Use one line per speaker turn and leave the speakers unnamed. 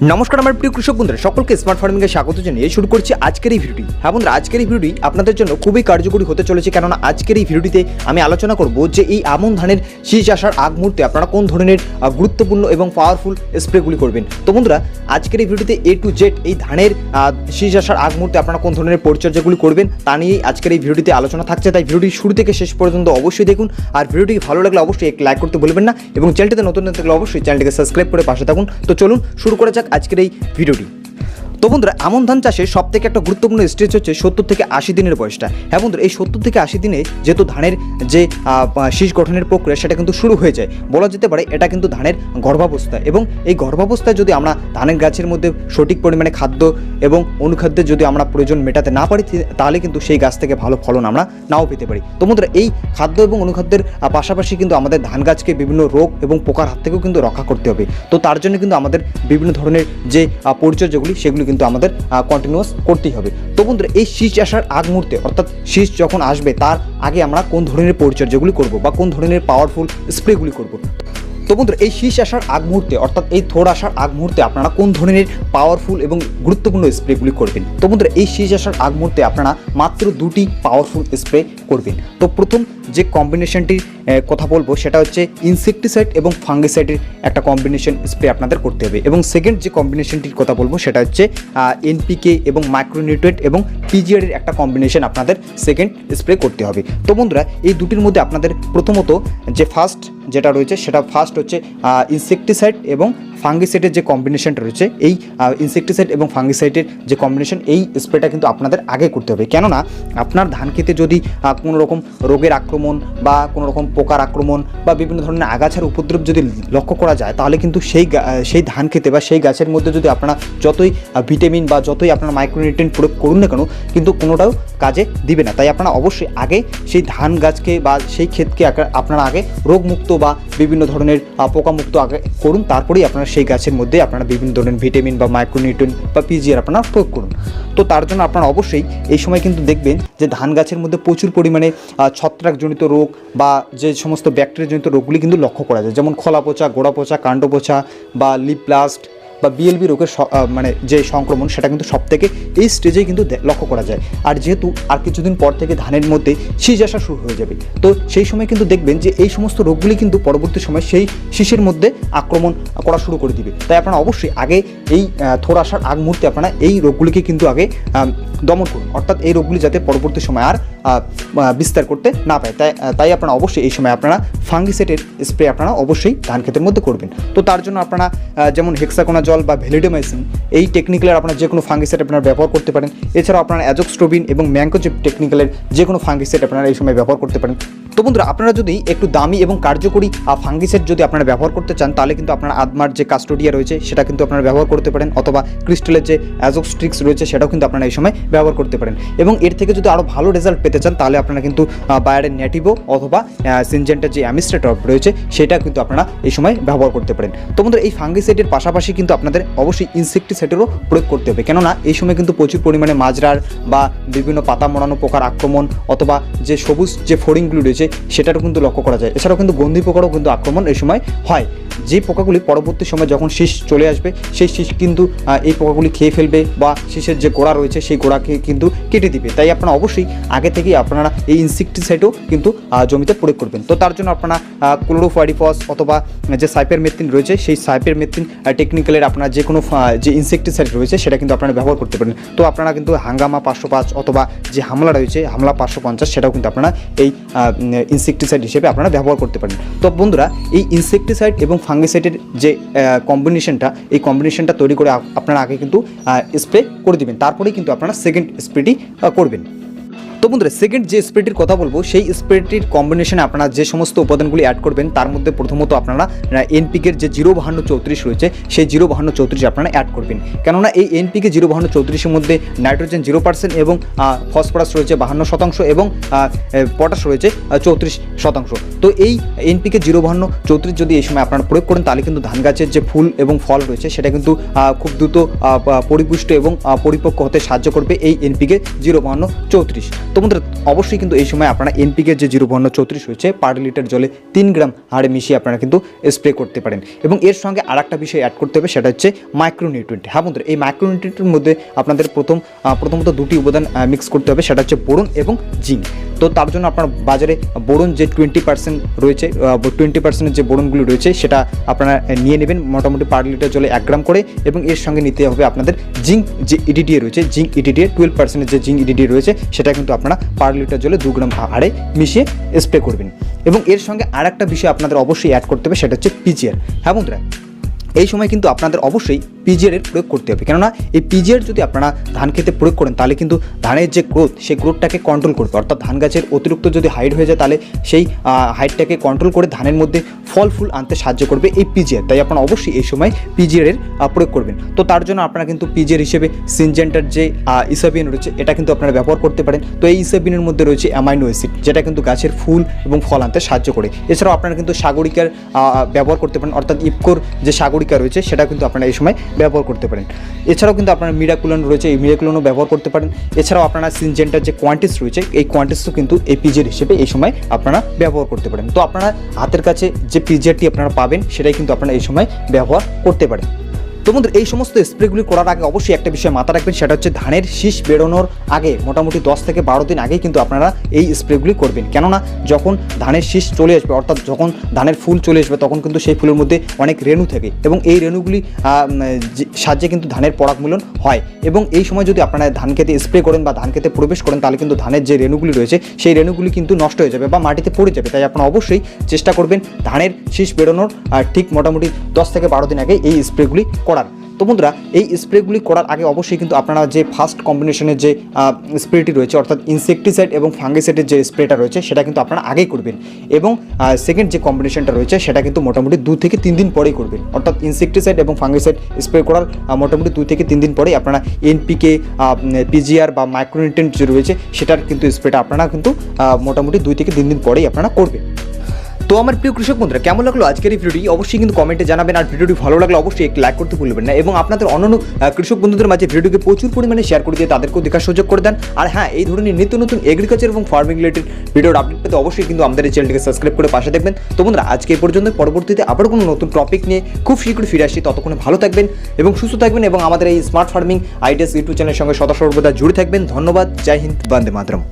নমস্কার, আমার প্রিয় কৃষক বন্ধুরা, সকলকে স্মার্ট ফার্মিংয়ে স্বাগত জানিয়ে শুরু করছি আজকের এই ভিডিওটি হ্যাঁ বন্ধুরা, আজকের এই ভিডিওটি আপনাদের জন্য খুবই কার্যকরী হতে চলেছে, কেননা আজকের এই ভিডিওটিতে আমি আলোচনা করব যে এই আমন ধানের শীষ আসার আগ মুহূর্তে আপনারা কোন ধরনের গুরুত্বপূর্ণ এবং পাওয়ারফুল স্প্রেগুলি করবেন। তো বন্ধুরা, আজকের এই ভিডিওতে এ টু জেড এই ধানের শীষ আসার আগ মুহূর্তে আপনারা কোন ধরনের পরিচর্যাগুলি করবেন, তা নিয়েই আজকের এই ভিডিওটিতে আলোচনা থাকছে। তাই ভিডিওটি শুরু থেকে শেষ পর্যন্ত অবশ্যই দেখুন, আর ভিডিওটি ভালো লাগলে অবশ্যই এক লাইক করতে ভুলবেন না, এবং চ্যানেলটিতে নতুন থাকলে অবশ্যই চ্যানেলটিকে সাবস্ক্রাইব করে পাশে থাকুন। তো চলুন, শুরু করা যাক আজকের এই ভিডিওটি। তো বন্ধুরা, আমন ধান চাষে সব থেকে একটা গুরুত্বপূর্ণ স্টেজ হচ্ছে সত্তর থেকে আশি দিনের বয়সটা। হ্যাঁ বন্ধুরা, এই সত্তর থেকে আশি দিনে যেহেতু ধানের যে শীষ গঠনের প্রক্রিয়া, সেটা কিন্তু শুরু হয়ে যায়। বলা যেতে পারে এটা কিন্তু ধানের গর্ভাবস্থা এবং এই গর্ভাবস্থায় যদি আমরা ধানের গাছের মধ্যে সঠিক পরিমাণে খাদ্য এবং অনুখাদ্যের যদি আমরা প্রয়োজন মেটাতে না পারি তাহলে কিন্তু সেই গাছ থেকে ভালো ফলন আমরা নাও পেতে পারি। তো বন্ধুরা, এই খাদ্য এবং অনুখাদ্যের পাশাপাশি কিন্তু আমাদের ধান গাছকে বিভিন্ন রোগ এবং পোকার হাত থেকেও কিন্তু রক্ষা করতে হবে। তো তার জন্য কিন্তু আমাদের বিভিন্ন ধরনের যে পরিচর্যাগুলি, সেগুলি কিন্তু আমাদের কন্টিনিউয়াস করতেই হবে। তো বন্ধুরা, এই শীষ আসার আগ মুহূর্তে, অর্থাৎ শীষ যখন আসবে, তার আগে আমরা কোন ধরনের পরিচর্যাগুলি করব বা কোন ধরনের পাওয়ারফুল স্প্রেগুলি করব? তো বন্ধুরা, এই শীষ আসার আগ মুহূর্তে, অর্থাৎ এই থোড় আসার আগ মুহূর্তে আপনারা কোন ধরনের পাওয়ারফুল এবং গুরুত্বপূর্ণ স্প্রেগুলি করবেন? তো বন্ধুরা, এই শীষ আসার আগ মুহূর্তে আপনারা মাত্র দুটি পাওয়ারফুল স্প্রে করবেন। তো প্রথম যে কম্বিনেশনটির কথা বলব, সেটা হচ্ছে ইনসেকটিসাইড এবং ফাঙ্গিসাইডের একটা কম্বিনেশন স্প্রে আপনাদের করতে হবে। এবং সেকেন্ড যে কম্বিনেশনটির কথা বলব, সেটা হচ্ছে এনপিকে এবং মাইক্রোনিউট্রেট এবং পিজিআরের একটা কম্বিনেশন আপনাদের সেকেন্ড স্প্রে করতে হবে। তো বন্ধুরা, এই দুটির মধ্যে আপনাদের প্রথমত যে ফার্স্ট যেটা রয়েছে সেটা ফার্স্ট হচ্ছে ইনসেকটিসাইড এবং ফাঙ্গিসাইডের যে কম্বিনেশনটা রয়েছে, এই ইনসেকটিসাইড এবং ফাঙ্গিসাইডের যে কম্বিনেশন এই স্প্রেটা কিন্তু আপনাদের আগে করতে হবে। কেননা, আপনার ধান খেতে যদি কোনো রকম রোগের আক্রমণ বা কোনো রকম পোকার আক্রমণ বা বিভিন্ন ধরনের আগাছার উপদ্রব যদি লক্ষ্য করা যায়, তাহলে কিন্তু সেই সেই ধান খেতে বা সেই গাছের মধ্যে যদি আপনারা যতই ভিটামিন বা যতই আপনারা মাইক্রোনিউট্রিয়েন্ট প্রয়োগ করুন না কেন, কিন্তু কোনোটাও কাজে দিবে না। তাই আপনারা অবশ্যই আগে সেই ধান গাছকে বা সেই ক্ষেতকে আপনারা আগে রোগমুক্ত বা বিভিন্ন ধরনের পোকামুক্ত আগে করুন, তারপরেই আপনারা সেই গাছের মধ্যে আপনারা বিভিন্ন ধরনের ভিটামিন বা মাইক্রোনিউট্রিন বা পিজিআর আপনারা প্রয়োগ করুন। তো তার জন্য আপনারা অবশ্যই এই সময় কিন্তু দেখবেন যে ধান গাছের মধ্যে প্রচুর পরিমাণে ছত্রাকজনিত রোগ বা যে সমস্ত ব্যাকটেরিয়াজনিত রোগগুলি কিন্তু লক্ষ্য করা যায়। যেমন খোলা পচা গোড়া পচা কাণ্ড পচা বা লিপ ব্লাস্ট বা বিএলবি রোগের মানে যে সংক্রমণ, সেটা কিন্তু সব থেকে এই স্টেজেই কিন্তু লক্ষ্য করা যায়। আর যেহেতু আর কিছুদিন পর থেকে ধানের মধ্যে শীষ আসা শুরু হয়ে যাবে, তো সেই সময় কিন্তু দেখবেন যে এই সমস্ত রোগগুলি কিন্তু পরবর্তী সময় সেই শীষের মধ্যে আক্রমণ করা শুরু করে দিবে। তাই আপনারা অবশ্যই আগে এই থোড় আসার আগ মুহূর্তে আপনারা এই রোগগুলিকে কিন্তু আগে দমন করুন। অর্থাৎ এই রোগগুলি যাতে পরবর্তী সময় আর বিস্তার করতে না পায়। তাই তাই আপনারা অবশ্যই এই সময় আপনারা ফাঙ্গিসেটের স্প্রে আপনারা অবশ্যই ধান ক্ষেতের মধ্যে করবেন। তো তার জন্য আপনারা যেমন হেক্সাকোনা জল বা ভ্যালিডোমাইসিন, এই টেকনিক্যালের আপনারা যে কোনো ফাঙ্গিসেট আপনারা ব্যবহার করতে পারেন। এছাড়াও আপনারা অ্যাজোক্সট্রোবিন এবং ম্যাঙ্কোচিপ টেকনিক্যালের যে কোনো ফাঙ্গিসেট আপনারা এই সময় ব্যবহার করতে পারেন। তো বন্ধুরা, আপনারা যদি একটু দামি এবং কার্যকরী ফাঙ্গিসেট যদি আপনারা ব্যবহার করতে চান, তাহলে কিন্তু আপনারা আদমার যে কাস্টোডিয়া রয়েছে, সেটা কিন্তু আপনারা ব্যবহার করতে পারেন, অথবা ক্রিস্টালের যে অ্যাজোক্সট্রিক্স রয়েছে, সেটাও কিন্তু আপনারা এই সময় ব্যবহার করতে পারেন। এবং এর থেকে যদি আরও ভালো রেজাল্ট পেতে চান, তাহলে আপনারা কিন্তু বায়ারের নেটিভো অথবা সিনজেন্টের যে অ্যামিস্ট্রেটর রয়েছে, সেটা কিন্তু আপনারা এই সময় ব্যবহার করতে পারেন। তো বন্ধুরা, এই ফাঙ্গিসাইডের পাশাপাশি কিন্তু আপনাদের অবশ্যই ইনসেকটিসাইডেরও প্রয়োগ করতে হবে। কেননা, এই সময় কিন্তু প্রচুর পরিমাণে মাজরার বা বিভিন্ন পাতা মোড়ানো পোকার আক্রমণ অথবা যে সবুজ যে ফড়িংগুলি রয়েছে সেটারও কিন্তু লক্ষ্য করা যায়। এছাড়াও কিন্তু গন্ধি পোকারও কিন্তু আক্রমণ এই সময় হয়। যে পোকাগুলি পরবর্তী সময় যখন শীষ চলে আসবে, সেই শীষ কিন্তু এই পোকাগুলি খেয়ে ফেলবে বা শীষের যে গোড়া রয়েছে, সেই গোড়াকে কিন্তু কেটে দিবে। তাই আপনারা অবশ্যই আগে থেকেই আপনারা এই ইনসেকটিসাইডও কিন্তু জমিতে প্রয়োগ করবেন। তো তার জন্য আপনারা ক্লোরোফাইডিফস অথবা যে সাইপের মেথিন রয়েছে, সেই সাইপের মেথিন টেকনিক্যালের আপনার যে কোনো যে ইনসেকটিসাইড রয়েছে, সেটা কিন্তু আপনারা ব্যবহার করতে পারেন। তো আপনারা কিন্তু হাঙ্গামা পাঁচশো পাঁচ অথবা যে হামলা রয়েছে, হামলা পাঁচশো পঞ্চাশ, সেটাও কিন্তু আপনারা এই ইনসেকটিসাইড হিসেবে আপনারা ব্যবহার করতে পারেন। তো বন্ধুরা, এই ইনসেকটিসাইড এবং ফাঙ্গিসাইডের যে কম্বিনেশনটা এই কম্বিনেশনটা তৈরি করে আপ- আপনারা আগে কিন্তু স্প্রে করে দেবেন। তারপরেই কিন্তু আপনারা সেকেন্ড স্প্রেটি করবেন। তো বন্ধুরা সেকেন্ড যে স্প্রেটির কথা বলব, সেই স্প্রেটির কম্বিনেশনে আপনারা যে সমস্ত উপাদানগুলি অ্যাড করবেন, তার মধ্যে প্রথমত আপনারা এনপিকের যে জিরো বাহান্ন চৌত্রিশ রয়েছে, সেই জিরো বাহান্ন চৌত্রিশ আপনারা অ্যাড করবেন। কেননা এই এনপিকে জিরো বাহান্ন চৌত্রিশের মধ্যে নাইট্রোজেন জিরো পার্সেন্ট এবং ফসফরাস রয়েছে বাহান্ন শতাংশ এবং পটাশ রয়েছে চৌত্রিশ শতাংশ। তো এই এনপিকে জিরো বাহান্ন চৌত্রিশ যদি এই সময় আপনারা প্রয়োগ করেন, তাহলে কিন্তু ধান গাছের যে ফুল এবং ফল রয়েছে, সেটা কিন্তু খুব দ্রুত পরিপুষ্ট এবং পরিপক্ক হতে সাহায্য করবে এই এনপিকে জিরো বাহান্ন চৌত্রিশ। তো বন্ধুরা অবশ্যই কিন্তু এই সময় আপনারা এনপিকে যে জিরো পণ্য চৌত্রিশ হয়েছে পার লিটার জলে তিন গ্রাম হাড়ে মিশিয়ে আপনারা কিন্তু স্প্রে করতে পারেন। এবং এর সঙ্গে আর একটা বিষয় অ্যাড করতে হবে, সেটা হচ্ছে মাইক্রোনিউট্রিয়েন্ট হ্যাঁ বন্ধুরা, এই মাইক্রোনিউট্রিয়েন্টের মধ্যে আপনাদের প্রথম প্রথমত দুটি উপাদান মিক্স করতে হবে, সেটা হচ্ছে বোরন এবং জিঙ্ক। তো তার জন্য আপনার বাজারে বোরন যে টোয়েন্টি পার্সেন্ট রয়েছে টোয়েন্টি পার্সেন্টের যে বোরনগুলো রয়েছে, সেটা আপনারা নিয়ে নেবেন। মোটামুটি পার লিটার জলে এক গ্রাম করে এবং এর সঙ্গে নিতে হবে আপনাদের জিঙ্ক যে ইডিডিএ রয়েছে, জিঙ্ক ইডিডিএ টুয়েলভ পার্সেন্টের যে জিঙ্ক ইডিডিএ রয়েছে, সেটা কিন্তু আপনারা পার লিটার জলে দু গ্রাম হাড়ে মিশিয়ে স্প্রে করবেন। এবং এর সঙ্গে আর একটা বিষয় আপনাদের অবশ্যই অ্যাড করতে হবে, সেটা হচ্ছে পিজিআর হ্যাঁ বন্ধুরা, এই সময় কিন্তু আপনাদের অবশ্যই পিজিআর এর প্রয়োগ করতে হবে। কেননা, এই পিজিআর যদি আপনারা ধান খেতে প্রয়োগ করেন, তাহলে কিন্তু ধানের যে গ্রোথ সেই গ্রোথটাকে কন্ট্রোল করবে। অর্থাৎ ধান গাছের অতিরিক্ত যদি হাইট হয়ে যায়, তাহলে সেই হাইটটাকে কন্ট্রোল করে ধানের মধ্যে ফল ফুল আনতে সাহায্য করবে এই পিজিআর তাই আপনারা অবশ্যই এই সময় পিজিআর এর প্রয়োগ করবেন। তো তার জন্য আপনারা কিন্তু পিজিআর হিসেবে সিনজেন্টার যে ইসাবিন রয়েছে, এটা কিন্তু আপনারা ব্যবহার করতে পারেন। তো এই ইসাবিনের মধ্যে রয়েছে অ্যামাইনো অ্যাসিড যেটা কিন্তু গাছের ফুল এবং ফল আনতে সাহায্য করে। এছাড়াও আপনারা কিন্তু সাগরিকার ব্যবহার করতে পারেন। অর্থাৎ ইপকোর যে সাগরিকা রয়েছে, সেটা কিন্তু আপনারা এই সময় ব্যবহার করতে পারেন। এছাড়াও কিন্তু আপনারা মিরাকুলন রয়েছে, এই মিরাকুলনও ব্যবহার করতে পারেন। এছাড়াও আপনারা সিনজেন্টার যে কোয়ান্টিস রয়েছে, এই কোয়ান্টিসও কিন্তু এই পিজের হিসেবে এই সময় আপনারা ব্যবহার করতে পারেন। তো আপনারা হাতের কাছে যে পিজেরটি আপনারা পাবেন, সেটাই কিন্তু আপনারা এই সময় ব্যবহার করতে পারেন। তো বন্ধুরা, এই সমস্ত স্প্রেগুলি করার আগে অবশ্যই একটা বিষয় মাথা রাখবেন, সেটা হচ্ছে ধানের শীষ বেরোনোর আগে মোটামুটি দশ থেকে বারো দিন আগেই কিন্তু আপনারা এই স্প্রেগুলি করবেন। কেননা যখন ধানের শীষ চলে আসবে, অর্থাৎ যখন ধানের ফুল চলে আসবে, তখন কিন্তু সেই ফুলের মধ্যে অনেক রেণু থাকে এবং এই রেণুগুলি সাহায্যে কিন্তু ধানের পরাগমূলন হয়। এবং এই সময় যদি আপনারা ধান খেতে স্প্রে করেন বা ধান খেতে প্রবেশ করেন, তাহলে কিন্তু ধানের যে রেণুগুলি রয়েছে, সেই রেণুগুলি কিন্তু নষ্ট হয়ে যাবে বা মাটিতে পড়ে যাবে। তাই আপনারা অবশ্যই চেষ্টা করবেন ধানের শীষ বেরোনোর ঠিক মোটামুটি দশ থেকে বারো দিন আগে এই স্প্রেগুলি করার। তো বন্ধুরা, এই স্প্রেগুলি করার আগে অবশ্যই কিন্তু আপনারা যে ফার্স্ট কম্বিনেশনের যে স্প্রেটি রয়েছে, অর্থাৎ ইনসেকটিসাইড এবং ফাঙ্গিসাইডের যে স্প্রেটা রয়েছে, সেটা কিন্তু আপনারা আগেই করবেন। এবং সেকেন্ড যে কম্বিনেশনটা রয়েছে, সেটা কিন্তু মোটামুটি দু থেকে তিন দিন পরেই করবেন। অর্থাৎ ইনসেকটিসাইড এবং ফাঙ্গিসাইড স্প্রে করার মোটামুটি দুই থেকে তিন দিন পরেই আপনারা এনপিকে পিজিআর বা মাইক্রোনিউট্রেন্ট যে রয়েছে, সেটার কিন্তু স্প্রেটা আপনারা কিন্তু মোটামুটি দুই থেকে তিন দিন পরেই আপনারা করবেন। তো আমার প্রিয় কৃষক বন্ধুরা, কেমন লাগল আজকের এই ভিডিওটি? অবশ্যই কিন্তু কমেন্টে জানাবেন আর ভিডিওটি ভালো লাগলে অবশ্যই একটি লাইক করতে ভুলবেন না এবং আপনাদের অন্যান্য কৃষক বন্ধুদের মাঝে ভিডিওকে প্রচুর পরিমাণে শেয়ার করে দিয়ে তাদেরকেও দেখার সুযোগ করে দেন। আর হ্যাঁ এই ধরনের নিত্য নতুন এগ্রিকালচার এবং ফার্মিং রিলেটেড ভিডিওর আপডেট পেতে অবশ্যই কিন্তু আমাদের এই চ্যানেলটিকে সাবস্ক্রাইব করে পাশে দেখবেন। তো বন্ধুরা, আজকে পর্যন্ত, পরবর্তীতে আবার কোনো নতুন টপিক নিয়ে খুব শীঘ্রই ফিরে আসি ততক্ষণে ভালো থাকবেন এবং সুস্থ থাকবেন এবং আমাদের এই স্মার্ট ফার্মিং আইডিয়াস ইউটিউব চ্যানেলের সঙ্গে সদা সর্বদা জুড়ে থাকবেন। ধন্যবাদ, জয় হিন্দ, বন্দে মাতরম।